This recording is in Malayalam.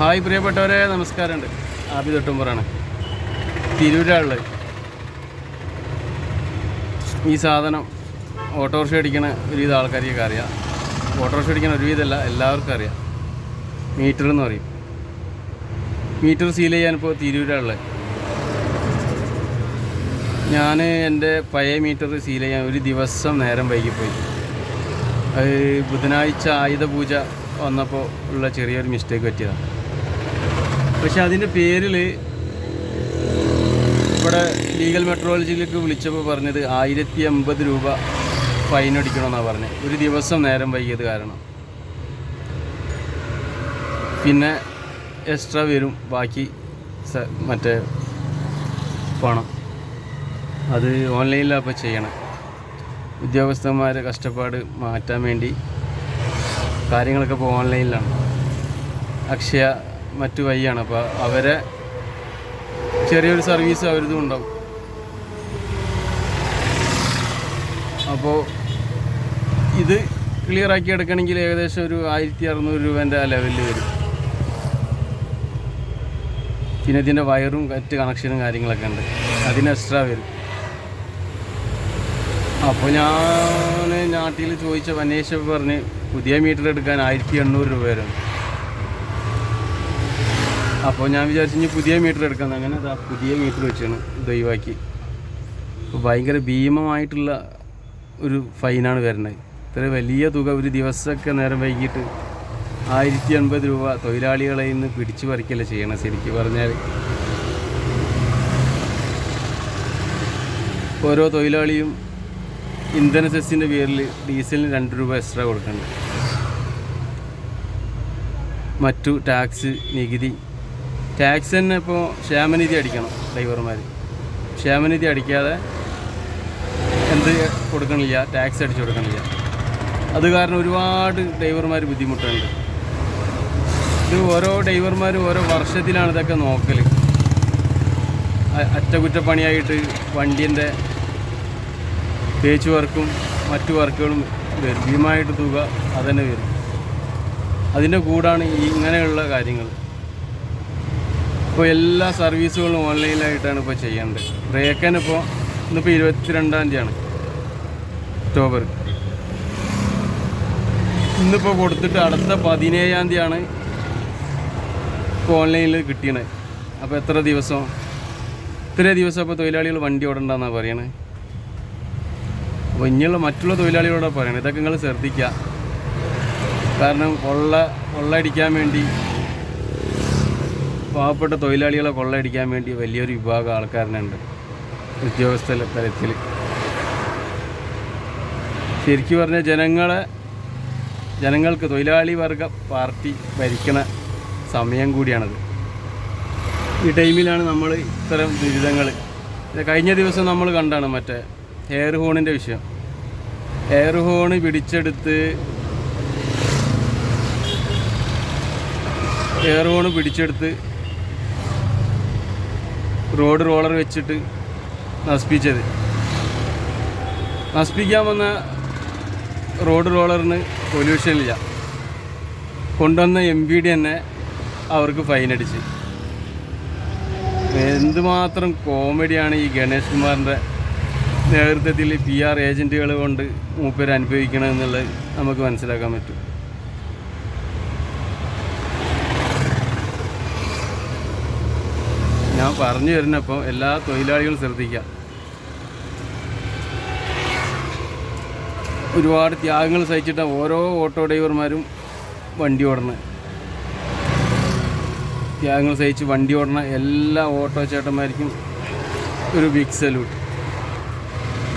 ഹായ് പ്രിയപ്പെട്ടവരെ നമസ്കാരമുണ്ട്. ആബി തൊട്ടുമ്പറാണ് തിരൂരാളുള്ളത് ഈ സാധനം ഓട്ടോറിക്ഷ അടിക്കണ ഒരുവിധ ആൾക്കാർക്കൊക്കെ അറിയാം. ഓട്ടോറിക്ഷ അടിക്കണ ഒരുവിധമല്ല എല്ലാവർക്കും അറിയാം. മീറ്റർ എന്ന് പറയും. മീറ്റർ സീൽ ചെയ്യാനിപ്പോൾ തിരൂരാളുള്ളത് ഞാൻ എന്റെ പഴയ മീറ്റർ സീൽ ചെയ്യാൻ ഒരു ദിവസം നേരം വൈകിപ്പോയി. അത് ബുധനാഴ്ച ആയുധ പൂജ വന്നപ്പോൾ ഉള്ള ചെറിയൊരു മിസ്റ്റേക്ക് പറ്റിയതാണ്. പക്ഷെ അതിന്റെ പേരിൽ ഇവിടെ ലീഗൽ മെട്രോളജിയിലേക്ക് വിളിച്ചപ്പോൾ പറഞ്ഞത് ആയിരത്തി എൺപത് രൂപ ഫൈൻ അടിക്കണമെന്നാണ് പറഞ്ഞത്. ഒരു ദിവസം നേരം വൈകിയത് കാരണം. പിന്നെ എക്സ്ട്രാ വരും. ബാക്കി മറ്റേ പണം. അത് ഓൺലൈനിലാണ് അപ്പോൾ ചെയ്യണം. ഉദ്യോഗസ്ഥന്മാരെ കഷ്ടപ്പാട് മാറ്റാൻ വേണ്ടി കാര്യങ്ങളൊക്കെ ഇപ്പോൾ ഓൺലൈനിലാണ്. അക്ഷയ മറ്റു വഴിയാണ്. അപ്പോൾ അവരെ ചെറിയൊരു സർവീസ് അവരിതും ഉണ്ടാവും. അപ്പോൾ ഇത് ക്ലിയർ ആക്കി എടുക്കണമെങ്കിൽ ഏകദേശം ഒരു ആയിരത്തി അറുന്നൂറ് രൂപേന്റെ ആ ലെവലിൽ വരും. പിന്നെ ഇതിന്റെ വയറും മറ്റ് കണക്ഷനും കാര്യങ്ങളൊക്കെ ഉണ്ട്. അതിന് എക്സ്ട്രാ വരും. അപ്പോൾ ഞാൻ നാട്ടിൽ ചോദിച്ച അന്വേഷിച്ചപ്പോൾ പറഞ്ഞ് പുതിയ മീറ്റർ എടുക്കാൻ ആയിരത്തി എണ്ണൂറ് രൂപ വരും. അപ്പോൾ ഞാൻ വിചാരിച്ചു ഇനി പുതിയ മീറ്റർ എടുക്കാം. അങ്ങനെ അതാ പുതിയ മീറ്റർ വെച്ചാണ് ദൈവാക്കി അപ്പോൾ ഭയങ്കര ഭീമമായിട്ടുള്ള ഒരു ഫൈനാണ് വരുന്നത് ഇത്ര വലിയ തുക ഒരു ദിവസമൊക്കെ നേരം വൈകിട്ട് ആയിരത്തി അൻപത് രൂപ തൊഴിലാളികളെ ഇന്ന് പിടിച്ചു പറിക്കല്ലേ ചെയ്യണം ശരിക്കും പറഞ്ഞാൽ ഓരോ തൊഴിലാളിയും ഇന്ധന സെസ്സിന്റെ പേരിൽ ഡീസലിന് രണ്ട് രൂപ എക്സ്ട്രാ കൊടുക്കുന്നുണ്ട്. മറ്റു ടാക്സ് നികുതി ടാക്സ് തന്നെ ഇപ്പോൾ ക്ഷേമനിധി അടിക്കണം ഡ്രൈവർമാർ ക്ഷേമനിധി അടിക്കാതെ എന്ത് കൊടുക്കണില്ല ടാക്സ് അടിച്ചു കൊടുക്കണില്ല. അത് കാരണം ഒരുപാട് ഡ്രൈവർമാർ ബുദ്ധിമുട്ടുണ്ട്. ഇത് ഓരോ ഡ്രൈവർമാരും ഓരോ വർഷത്തിലാണ് ഇതൊക്കെ നോക്കൽ അറ്റകുറ്റപ്പണിയായിട്ട് വണ്ടീന്റെ തേച്ച് വർക്കും മറ്റു വർക്കുകളും വരും. ഭീമമായിട്ട് തുക അതന്നെ വരും. അതിന്റെ കൂടാണ് ഈ ഇങ്ങനെയുള്ള കാര്യങ്ങൾ ഇപ്പോൾ എല്ലാ സർവീസുകളും ഓൺലൈനിലായിട്ടാണ് ഇപ്പോൾ ചെയ്യേണ്ടത്. ബ്രേക്കൻ ഇപ്പോൾ ഇന്നിപ്പോൾ ഇരുപത്തിരണ്ടാം തീയതിയാണ്. ഒക്ടോബർ. ഇന്നിപ്പോൾ കൊടുത്തിട്ട് അടുത്ത പതിനേഴാം തീയതിയാണ് ഇപ്പോൾ ഓൺലൈനിൽ കിട്ടിയത് അപ്പോൾ എത്ര ദിവസം? ഇത്ര ദിവസം അപ്പോൾ തൊഴിലാളികൾ വണ്ടി ഓടണ്ടെന്നാണ് പറയണത് അപ്പോൾ ഇനിയുള്ള മറ്റുള്ള തൊഴിലാളികളോടാണ് പറയണത് ഇതൊക്കെ നിങ്ങൾ ശ്രദ്ധിക്കുക കാരണം കൊള്ള കൊള്ളടിക്കാൻ വേണ്ടി പാവപ്പെട്ട തൊഴിലാളികളെ കൊള്ളയടിക്കാൻ വേണ്ടി വലിയൊരു വിഭാഗം ആൾക്കാരനുണ്ട്. ഉദ്യോഗസ്ഥ തലത്തിൽ. ശരിക്കും പറഞ്ഞാൽ ജനങ്ങളെ ജനങ്ങൾക്ക് തൊഴിലാളി വർഗ പാർട്ടി ഭരിക്കണ സമയം കൂടിയാണത്. ഈ ടൈമിലാണ് നമ്മൾ ഇത്തരം ദുരിതങ്ങൾ കഴിഞ്ഞ ദിവസം നമ്മൾ കണ്ടാണ് മറ്റേ എയർ ഹോണിന്റെ വിഷയം. എയർ ഹോണ് പിടിച്ചെടുത്ത് എയർ ഹോണ് പിടിച്ചെടുത്ത് റോഡ് റോളർ വെച്ചിട്ട് നശിപ്പിച്ചത്. നശിപ്പിക്കാൻ വന്ന റോഡ് റോളറിന് പൊല്യൂഷൻ ഇല്ല. കൊണ്ടുവന്ന എം പി ഡി തന്നെ അവർക്ക് ഫൈൻ അടിച്ച്. എന്തുമാത്രം കോമഡിയാണ് ഈ ഗണേഷ് കുമാറിന്റെ നേതൃത്വത്തിൽ പി ആർ ഏജന്റുകൾ കൊണ്ട് മൂപ്പേർ അനുഭവിക്കണമെന്നുള്ളത് നമുക്ക് മനസ്സിലാക്കാൻ പറ്റും. പറഞ്ഞു വരുന്നപ്പോൾ എല്ലാ തൊഴിലാളികളും ശ്രദ്ധിക്കുക. ഒരുപാട് ത്യാഗങ്ങൾ സഹിച്ചിട്ട് ഓരോ ഓട്ടോ ഡ്രൈവർമാരും വണ്ടി ഓടണത് ത്യാഗങ്ങൾ സഹിച്ച് വണ്ടി ഓടണ എല്ലാ ഓട്ടോ ചേട്ടന്മാർക്കും ഒരു ബിഗ് സല്യൂട്ട്